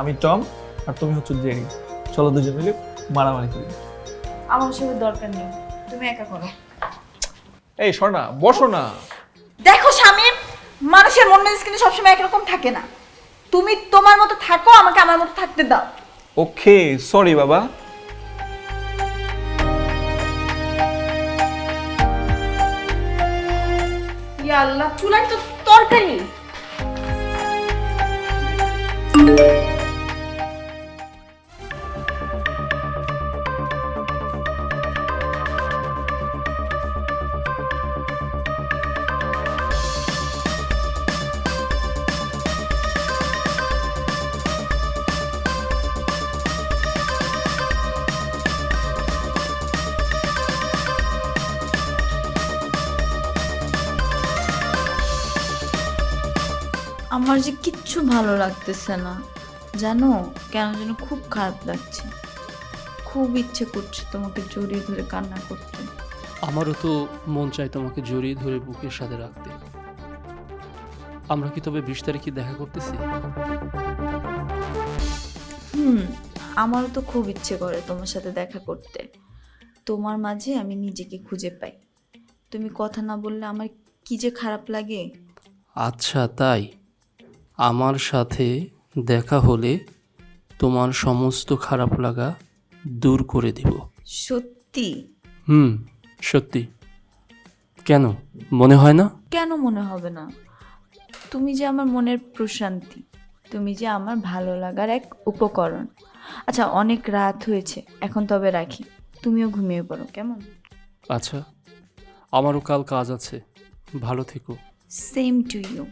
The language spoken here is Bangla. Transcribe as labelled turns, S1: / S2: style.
S1: আমি টম আর তুমি হচ্ছে জেরি। চলো দুজন মিলে মারামারি করি।
S2: আমার ওসবের দরকার নেই তুমি একা করো।
S1: এই স্বর্ণা বসো না।
S2: দেখো শামিম মানুষের মন মেজাজ কিন্তু সবসময় একরকম থাকে না। তুমি তোমার মতো থাকো আমাকে আমার মতো থাকতে দাও।
S1: ওকে সরি বাবা।
S2: ইয়া আল্লাহ চুলায় তো তরকারি
S3: আমার যে কিচ্ছু ভালো লাগতেছে না জানো? কেন যেন খুব খারাপ লাগছে। খুব ইচ্ছে করছে তোমাকে জড়িয়ে ধরে কান্না করতে।
S4: আমারও তো মন চায় তোমাকে জড়িয়ে ধরে বুকের সাথে রাখতে। আমরা কি তবে বিশ তারিখে দেখা করতেছি?
S3: হুম আমারও তো খুব ইচ্ছে করে তোমার সাথে দেখা করতে। তোমার মাঝে আমি নিজেকে খুঁজে পাই। তুমি কথা না বললে আমার কি যে খারাপ লাগে?
S4: আচ্ছা তাই। আমার সাথে দেখা হলে তোমার সমস্ত খারাপ লাগা দূর করে দেব।
S3: সত্যি?
S4: হুম সত্যি। কেন? মনে হয় না?
S3: কেন মনে হবে না? তুমি যে আমার মনের প্রশান্তি তুমি যে আমার ভালো লাগার এক উপকরণ। আচ্ছা অনেক রাত হয়েছে এখন তবে রাখি। তুমিও ঘুমিয়ে পড়ো কেমন?
S4: আচ্ছা আমারও কাল কাজ আছে। ভালো থেকো।
S3: Same to you